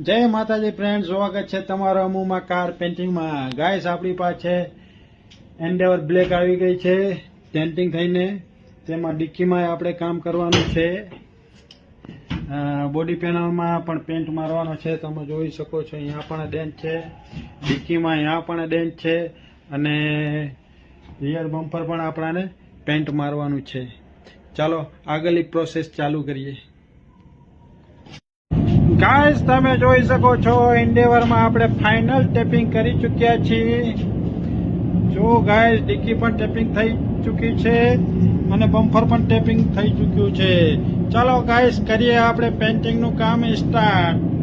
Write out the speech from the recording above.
જય માતાજી ફ્રેન્ડ સ્વાગત છે તમારો અમુમાં કાર પેન્ટિંગમાં ગાઈસ આપણી પાસે એન્ડેવર બ્લેક આવી ગઈ છે પેન્ટિંગ થઈને. તેમાં ડિક્કીમાં આપણે કામ કરવાનું છે. બોડી પેનલમાં પણ પેન્ટ મારવાનો છે. તમે જોઈ શકો છો, અહીંયા પણ ડેન્ટ છે. ડિક્કીમાં અહીંયા પણ ડેન્ટ છે. અને રિયર બમ્પર પણ આપણાને પેન્ટ મારવાનું છે. ચાલો, આગળની પ્રોસેસ ચાલુ કરીએ. ગાઈસ, તમે જોઈ શકો છો એન્ડેવરમાં આપણે ફાઇનલ ટેપિંગ કરી ચૂક્યા છીએ. જો ગાઈસ, ડિક્કી પણ ટેપિંગ થઈ ચૂકી છે અને બમ્ફર પણ ટેપિંગ થઈ ચૂક્યું છે. ચાલો ગાઈસ, કરીએ આપણે પેન્ટિંગનું કામ સ્ટાર્ટ